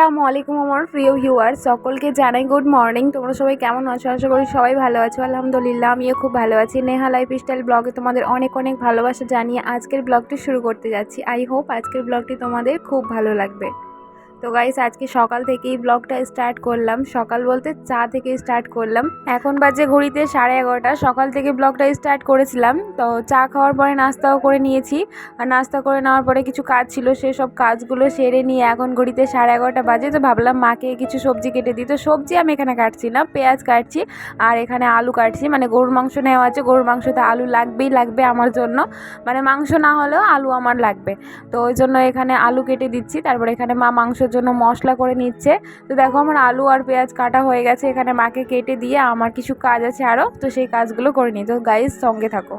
আসসালামু আলাইকুম আমার প্রিয় ভিউয়ার সকলকে জানাই গুড মর্নিং তোমরা সবাই কেমন আছো? আশা করি সবাই ভালো আছো। আলহামদুলিল্লাহ, আমিও খুব ভালো আছি। নেহা লাইফ স্টাইল ব্লগে তোমাদের অনেক অনেক ভালোবাসা জানিয়ে আজকের ব্লগটি শুরু করতে যাচ্ছি। আই হোপ আজকের ব্লগটি তোমাদের খুব ভালো লাগবে। তো গাইস আজকে সকাল থেকেই ব্লগটা স্টার্ট করলাম। সকাল বলতে চা থেকে স্টার্ট করলাম। এখন বাজে ঘড়িতে সাড়ে এগারোটা। সকাল থেকে ব্লগটা স্টার্ট করেছিলাম। তো চা খাওয়ার পরে নাস্তাও করে নিয়েছি। আর নাস্তা করে নেওয়ার পরে কিছু কাজ ছিল, সেসব কাজগুলো সেরে নিয়ে এখন ঘড়িতে সাড়ে এগারোটা বাজে। তো ভাবলাম মাকে কিছু সবজি কেটে দিই। তো সবজি আমি এখানে কাটছি না, পেঁয়াজ কাটছি আর এখানে আলু কাটছি। মানে গরুর মাংস নেওয়া আছে। গরুর মাংসতে আলু লাগবেই লাগবে আমার জন্য। মানে মাংস না হলেও আলু আমার লাগবে। তো ওই জন্য এখানে আলু কেটে দিচ্ছি। তারপরে এখানে মা মাংসের জন্য মশলা করে নিচ্ছে। তো দেখো আমার আলু আর পেঁয়াজ কাটা হয়ে গেছে, এখানে মাকে কেটে দিয়ে আমার কিছু কাজ আছে আরও তো সেই কাজগুলো করে নিই। তো গাইজ সঙ্গে থাকো।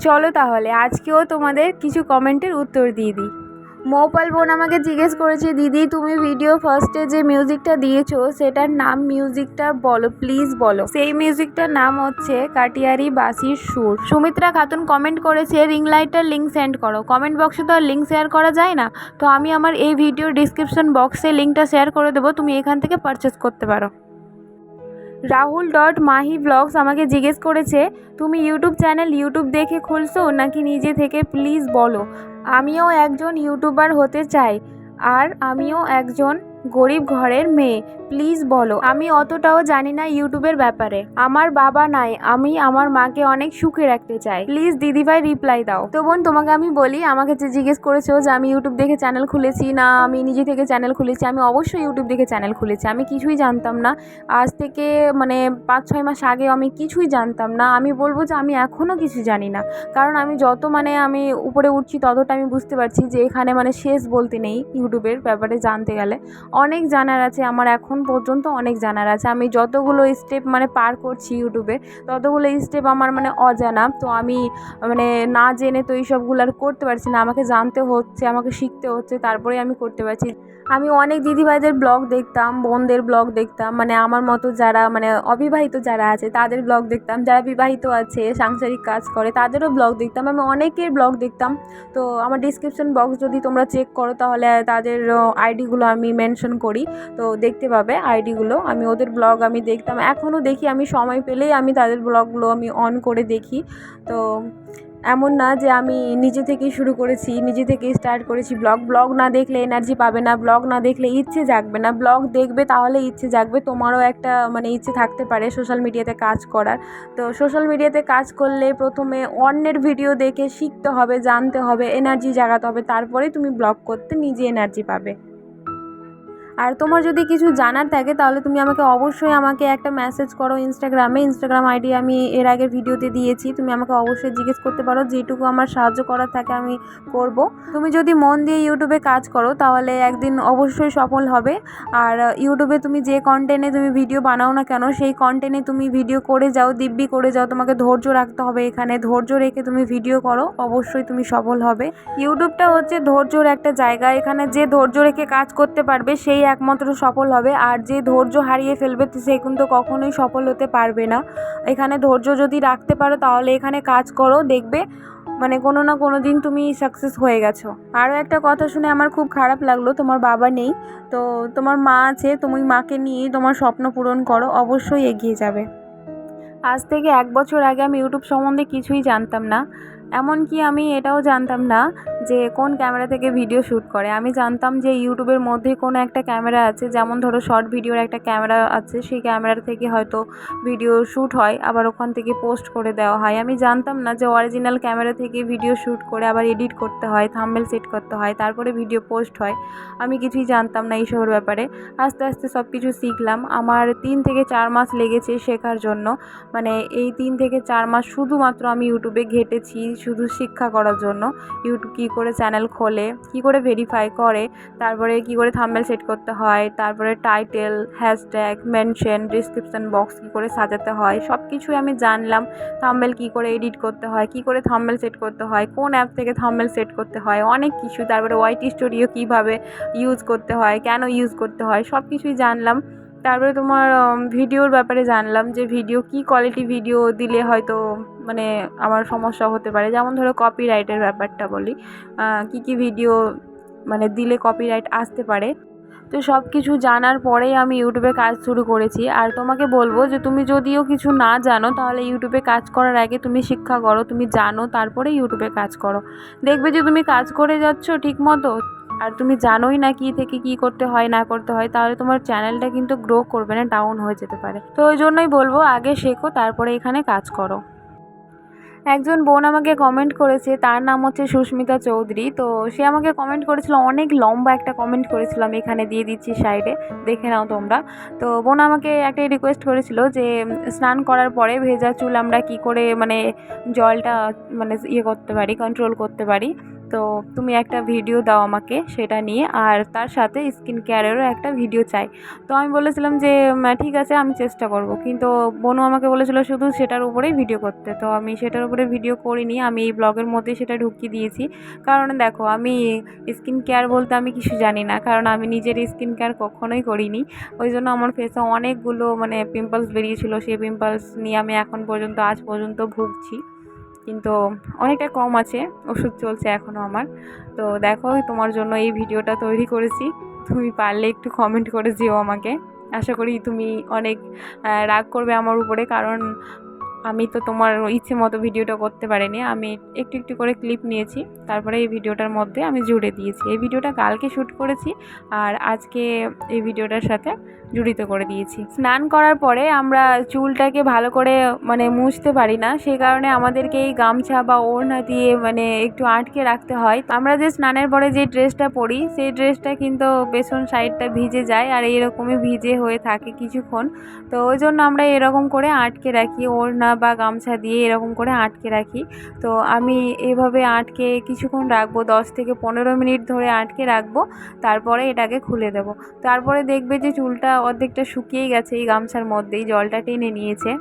চলো তাহলে, আজকেও তোমাদের কিছু কমেন্টের উত্তর দিয়ে দিই। মৌপাল বোন আমাকে জিজ্ঞেস করেছে, দিদি, তুমি ভিডিও ফার্স্টে যে মিউজিকটা দিয়েছ, সেটার নাম মিউজিকটা বলো প্লিজ বলো। সেই মিউজিকটার নাম হচ্ছে কাটিয়ারি বাসির সুর। সুমিত্রা খাতুন কমেন্ট করেছে রিং লাইটটার লিঙ্ক সেন্ড করো। কমেন্ট বক্সে তো আর লিঙ্ক শেয়ার করা যায় না। তো আমি আমার এই ভিডিও ডিসক্রিপশন বক্সে লিঙ্কটা শেয়ার করে দেবো, তুমি এখান থেকে পারচেস করতে পারো। রাহুল ডট মাহি ব্লগস আমাকে জিজ্ঞেস করেছে, তুমি ইউটিউব চ্যানেল ইউটিউব দেখে খুলছো নাকি নিজে থেকে প্লিজ বলো? আমিও একজন ইউটিউবার হতে চাই, আর আমিও একজন গরিব ঘরের মেয়ে। প্লিজ বলো, আমি অতটাও জানি না ইউটিউবের ব্যাপারে। আমার বাবা নাই, আমি আমার মাকে অনেক সুখে রাখতে চাই। প্লিজ দিদিভাই রিপ্লাই দাও। তো বোন, তোমাকে আমি বলি, আমাকে যে জিজ্ঞেস করেছ যে আমি ইউটিউব দেখে চ্যানেল খুলেছি না, আমি নিজে থেকে চ্যানেল খুলেছি, আমি অবশ্যই ইউটিউব দেখে চ্যানেল খুলেছি। আমি কিছুই জানতাম না। আজ থেকে মানে পাঁচ ছয় মাস আগে আমি কিছুই জানতাম না। আমি বলব যে আমি এখনও কিছু জানি না। কারণ আমি যত মানে আমি উপরে উঠছি ততটা আমি বুঝতে পারছি যে এখানে মানে শেষ বলতে নেই ইউটিউবের ব্যাপারে জানতে গেলে। অনেক জানার আছে, আমার এখন পর্যন্ত অনেক জানার আছে। আমি যতগুলো স্টেপ মানে পার করছি ইউটিউবে ততগুলো স্টেপ আমার মানে অজানা। তো আমি মানে না জেনে তো এইসবগুলো আর করতে পারছি না। আমাকে জানতে হচ্ছে, আমাকে শিখতে হচ্ছে তারপরে আমি করতে পারছি। আমি অনেক দিদিভাইদের ব্লগ দেখতাম, বোনদের ব্লগ দেখতাম। মানে আমার মতো যারা মানে অবিবাহিত যারা আছে, তাদের ব্লগ দেখতাম। যারা বিবাহিত আছে, সাংসারিক কাজ করে, তাদেরও ব্লগ দেখতাম। আমি অনেকের ব্লগ দেখতাম। তো আমার ডিসক্রিপশন বক্স যদি তোমরা চেক করো, তাহলে তাদের আইডিগুলো আমি মেনশন করি, তো দেখতে পাবে আইডিগুলো আমি ওদের ব্লগ আমি দেখতাম। এখনও দেখি, আমি সময় পেলেই আমি তাদের ব্লগগুলো আমি অন করে দেখি। তো এমন না যে আমি নিজে থেকেই শুরু করেছি, নিজে থেকেই স্টার্ট করেছি ব্লগ ব্লগ না দেখলে এনার্জি পাবে না। ব্লগ না দেখলে ইচ্ছে জাগবে না। ব্লগ দেখবে তাহলে ইচ্ছে জাগবে। তোমারও একটা মানে ইচ্ছে থাকতে পারে সোশ্যাল মিডিয়াতে কাজ করার। তো সোশ্যাল মিডিয়াতে কাজ করলে প্রথমে অন্যের ভিডিও দেখে শিখতে হবে, জানতে হবে এনার্জি জাগাতে হবে। তারপরে তুমি ব্লগ করতে নিজে এনার্জি পাবে। আর তোমার যদি কিছু জানার থাকে, তাহলে তুমি আমাকে অবশ্যই আমাকে একটা মেসেজ করো ইনস্টাগ্রামে ইনস্টাগ্রাম আইডি আমি এর আগের ভিডিওতে দিয়েছি। তুমি আমাকে অবশ্যই জিজ্ঞেস করতে পারো, যেটুকু আমার সাহায্য করার থাকে আমি করব। তুমি যদি মন দিয়ে ইউটিউবে কাজ করো, তাহলে একদিন অবশ্যই সফল হবে। আর ইউটিউবে তুমি যে কন্টেন্টে তুমি ভিডিও বানাও না কেন, সেই কন্টেন্টে তুমি ভিডিও করে যাও, দিব্যি করে যাও। তোমাকে ধৈর্য রাখতে হবে এখানে। ধৈর্য রেখে তুমি ভিডিও করো, অবশ্যই তুমি সফল হবে। ইউটিউবটা হচ্ছে ধৈর্যর একটা জায়গা। এখানে যে ধৈর্য রেখে কাজ করতে পারবে, সেই একমাত্র সফল হবে, আর যে ধৈর্য হারিয়ে ফেলবে সে কিন্তু কখনোই সফল হতে পারবে না। এখানে ধৈর্য যদি রাখতে পারো, তাহলে এখানে কাজ করো, দেখবে মানে কোনো না কোনো দিন তুমি সাকসেস হয়ে গেছো। আরও একটা কথা শুনে আমার খুব খারাপ লাগল, তোমার বাবা নেই, তো তোমার মা আছে, তুমি মাকে নিয়েই তোমার স্বপ্ন পূরণ করো, অবশ্যই এগিয়ে যাবে। আজ থেকে এক বছর আগে আমি ইউটিউব সম্বন্ধে কিছুই জানতাম না, এমনকি আমি এটাও জানতাম না যে কোন ক্যামেরা থেকে ভিডিও শ্যুট করে। আমি জানতাম যে ইউটিউবের মধ্যে কোনো একটা ক্যামেরা আছে, যেমন ধরো শর্ট ভিডিওর একটা ক্যামেরা আছে, সেই ক্যামেরা থেকে হয়তো ভিডিও শ্যুট হয়, আবার ওখান থেকে পোস্ট করে দেওয়া হয়। আমি জানতাম না যে অরিজিনাল ক্যামেরা থেকে ভিডিও শ্যুট করে আবার এডিট করতে হয় থাম্বেল সেট করতে হয়, তারপরে ভিডিও পোস্ট হয়। আমি কিছুই জানতাম না এইসবের ব্যাপারে। আস্তে আস্তে সব কিছু শিখলাম। আমার তিন থেকে চার মাস লেগেছে শেখার জন্য। মানে এই তিন থেকে চার মাস শুধুমাত্র আমি ইউটিউবে ঘেটেছি শুধু শিক্ষা করার জন্য। ইউটিউব কী করে চ্যানেল খোলে, কী করে ভেরিফাই করে, তারপরে কী করে থাম্বেল সেট করতে হয়, তারপরে title hashtag mention description box কী করে সাজাতে হয় সব কিছুই আমি জানলাম থাম্বেল কী করে এডিট করতে হয়, কী করে থাম্বেল সেট করতে হয়, কোন অ্যাপ থেকে থাম্বেল সেট করতে হয়, অনেক কিছু, তারপরে ওয়াইটি স্টুডিও কীভাবে ইউজ করতে হয়, কেন ইউজ করতে হয় সব কিছুই জানলাম। তারপরে তোমার ভিডিওর ব্যাপারে জানলাম যে ভিডিও কী কোয়ালিটি ভিডিও দিলে হয়তো মানে আমার সমস্যা হতে পারে। যেমন ধরো কপিরাইটের ব্যাপারটা বলি কী কী ভিডিও মানে দিলে কপিরাইট আসতে পারে। তো সব কিছু জানার পরেই আমি ইউটিউবে কাজ শুরু করেছি। আর তোমাকে বলব যে তুমি যদিও কিছু না জানো, তাহলে ইউটিউবে কাজ করার আগে তুমি শিক্ষা করো, তুমি জানো, তারপরে ইউটিউবে কাজ করো। দেখবে যে তুমি কাজ করে যাচ্ছ ঠিক মতো আর তুমি জানোই না কী থেকে কী করতে হয়, না করতে হয়, তাহলে তোমার চ্যানেলটা কিন্তু গ্রো করবে না ডাউন হয়ে যেতে পারে। তো ওই জন্যই বলব, আগে শেখো, তারপরে এখানে কাজ করো। একজন বোন আমাকে কমেন্ট করেছে, তার নাম হচ্ছে সুস্মিতা চৌধুরী। তো সে আমাকে কমেন্ট করেছিল, অনেক লম্বা একটা কমেন্ট করেছিলাম এখানে দিয়ে দিচ্ছি সাইডে দেখে নাও তোমরা। তো বোন আমাকে একটাই রিকোয়েস্ট করেছিল যে স্নান করার পরে ভেজা চুল আমরা কি করে মানে জলটা মানে ইয়ে করতে পারি কন্ট্রোল করতে পারি। তো তুমি একটা ভিডিও দাও আমাকে সেটা নিয়ে। আর তার সাথে স্কিন কেয়ারেরও একটা ভিডিও চাই। তো আমি বলেছিলাম যে ঠিক আছে, আমি চেষ্টা করব। কিন্তু বোনও আমাকে বলেছিল শুধু সেটার উপরেই ভিডিও করতে। তো আমি সেটার উপরে ভিডিও করিনি। আমি এই ব্লগের মধ্যে সেটা ঢুকিয়ে দিয়েছি। কারণ দেখো, আমি স্কিন কেয়ার বলতে আমি কিছু জানি না। কারণ আমি নিজের স্কিন কেয়ার কখনোই করিনি। ওই জন্য আমার ফেসে অনেকগুলো মানে পিম্পলস বেরিয়েছিল। সেই পিম্পলস নিয়ে আমি এখন পর্যন্ত, আজ পর্যন্ত ভুগছি। কিন্তু অনেকটা কম আছে, ওষুধ চলছে এখনও আমার। তো দেখো, তোমার জন্য এই ভিডিওটা তৈরি করেছি। তুমি পারলে একটু কমেন্ট করে যেও আমাকে। আশা করি তুমি অনেক রাগ করবে আমার উপরে, কারণ আমি তো তোমার ইচ্ছে মতো ভিডিওটা করতে পারিনি। আমি একটু একটু করে ক্লিপ নিয়েছি। তারপরে এই ভিডিওটার মধ্যে আমি জুড়ে দিয়েছি। এই ভিডিওটা কালকে শ্যুট করেছি আর আজকে এই ভিডিওটার সাথে জড়িত করে দিয়েছি। স্নান করার পরে আমরা চুলটাকে ভালো করে মানে মুছতে পারি না। সেই কারণে আমাদেরকে এই গামছা বা ওড়না দিয়ে মানে একটু আটকে রাখতে হয়। আমরা যে স্নানের পরে যে ড্রেসটা পরি, সেই ড্রেসটা কিন্তু পেছন সাইডটা ভিজে যায় আর এইরকমই ভিজে হয়ে থাকে কিছুক্ষণ। তো ওই জন্য আমরা এরকম করে আটকে রাখি। ওড়না বা গামছা দিয়ে এরকম করে আটকে রাখি। তো আমি এভাবে আটকে কিছুক্ষণ রাখব, দশ থেকে পনেরো মিনিট ধরে আটকে রাখব, তারপরে এটাকে খুলে দেবো। তারপরে দেখবে যে চুলটা অর্ধেকটা শুকিয়ে গেছে এই গামছার মধ্যেই জলটা টেনে নিয়েছে।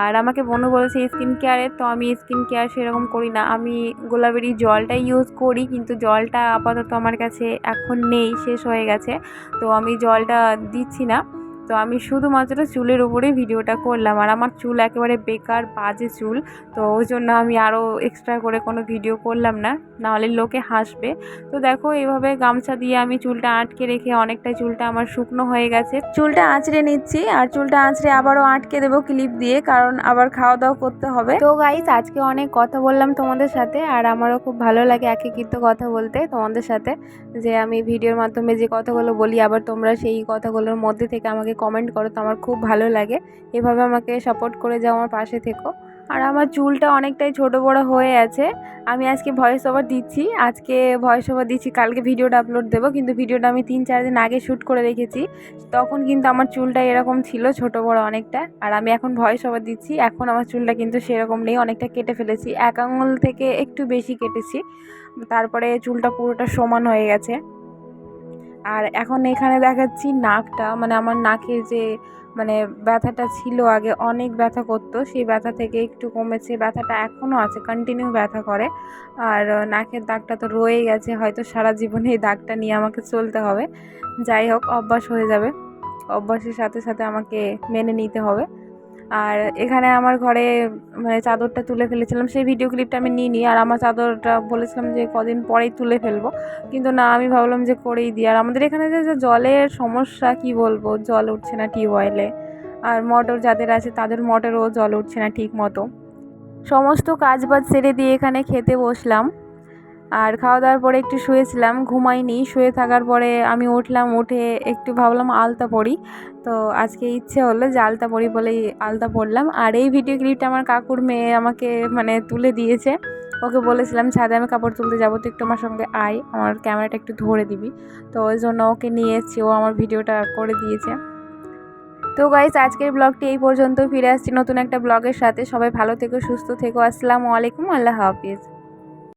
আর আমাকে বোনও বলেছে স্কিন কেয়ারের তো আমি স্কিন কেয়ার সেরকম করি না। আমি গোলাপেরই জলটাই ইউজ করি, কিন্তু জলটা আপাতত আমার কাছে এখন নেই, শেষ হয়ে গেছে। তো আমি জলটা দিচ্ছি না। তো আমি শুধুমাত্র চুলের উপরেই ভিডিওটা করলাম। আর আমার চুল একেবারে বেকার, বাজে চুল। তো ওই জন্য আমি আরও এক্সট্রা করে কোনো ভিডিও করলাম না। নাহলে লোকে হাসবে। তো দেখো এইভাবে গামছা দিয়ে আমি চুলটা আটকে রেখে অনেকটা চুলটা আমার শুকনো হয়ে গেছে। চুলটা আঁচড়ে নিচ্ছি আর চুলটা আঁচড়ে আবারও আটকে দেবো ক্লিপ দিয়ে, কারণ আবার খাওয়া দাওয়া করতে হবে। তো গাইস আজকে অনেক কথা বললাম তোমাদের সাথে আর আমারও খুব ভালো লাগে একেকিত কথা বলতে তোমাদের সাথে। যে আমি ভিডিওর মাধ্যমে যে কথাগুলো বলি, আবার তোমরা সেই কথাগুলোর মধ্যে থেকে আমাকে কমেন্ট করো, তো আমার খুব ভালো লাগে। এভাবে আমাকে সাপোর্ট করে যাও আমার পাশে থেকো। আর আমার চুলটা অনেকটাই ছোট বড় হয়ে আছে। আমি আজকে ভয়েস ওভার দিচ্ছি। আজকে ভয়েস ওভার দিচ্ছি, কালকে ভিডিওটা আপলোড দেবো। কিন্তু ভিডিওটা আমি তিন, চার দিন আগে শ্যুট করে রেখেছি। তখন কিন্তু আমার চুলটা এরকম ছিল ছোট বড় অনেকটা। আর আমি এখন ভয়েস ওভার দিচ্ছি। এখন আমার চুলটা কিন্তু সেরকম নেই, অনেকটা কেটে ফেলেছি। এক আঙুল থেকে একটু বেশি কেটেছি। তারপরে চুলটা পুরোটা সমান হয়ে গেছে। আর এখন এখানে দেখাচ্ছি নাকটা মানে আমার নাকের যে মানে ব্যথাটা ছিল আগে অনেক ব্যথা করতো, সেই ব্যথা থেকে একটু কমেছে, ব্যথাটা এখনও আছে কন্টিনিউ ব্যথা করে। আর নাকের দাগটা তো রয়েই গেছে, হয়তো সারা জীবনে এই দাগটা নিয়ে আমাকে চলতে হবে। যাই হোক, অভ্যাস হয়ে যাবে। অভ্যাসের সাথে সাথে আমাকে মেনে নিতে হবে। আর এখানে আমার ঘরে মানে চাদরটা তুলে ফেলেছিলাম। সেই ভিডিও ক্লিপটা আমি নিইনি। আর আমার চাদরটা বলেছিলাম যে কদিন পরেই তুলে ফেলব। কিন্তু না, আমি ভাবলাম যে করেই দিই। আর আমাদের এখানে যে যে জলের সমস্যা, কি বলব? জল উঠছে না টিউবওয়েলে। আর মোটর যাদের আছে, তাদের মোটরও জল উঠছে না ঠিক মতো সমস্ত কাজ বাজ সেরে দিয়ে এখানে খেতে বসলাম। আর খাওয়া দাওয়ার পরে একটু শুয়েছিলাম, ঘুমাইনি। শুয়ে থাকার পরে আমি উঠলাম, উঠে একটু ভাবলাম আলতা পরি। তো আজকে ইচ্ছে হলো যে আলতা পরি বলেই আলতা পরলাম। আর এই ভিডিও ক্লিপটা আমার কাকুর মেয়ে আমাকে মানে তুলে দিয়েছে। ওকে বলেছিলাম, ছাদে আমি কাপড় তুলতে যাব তো একটু আমার সঙ্গে আয়, আমার ক্যামেরাটা একটু ধরে দিবি। তো ওই জন্য ওকে নিয়ে এসেছি ও আমার ভিডিওটা করে দিয়েছে। তো গাইস আজকের ব্লগটি এই পর্যন্ত ফিরে আসছি নতুন একটা ব্লগের সাথে। সবাই ভালো থেকো, সুস্থ থেকো। আসসালামু আলাইকুম, আল্লাহ হাফিজ।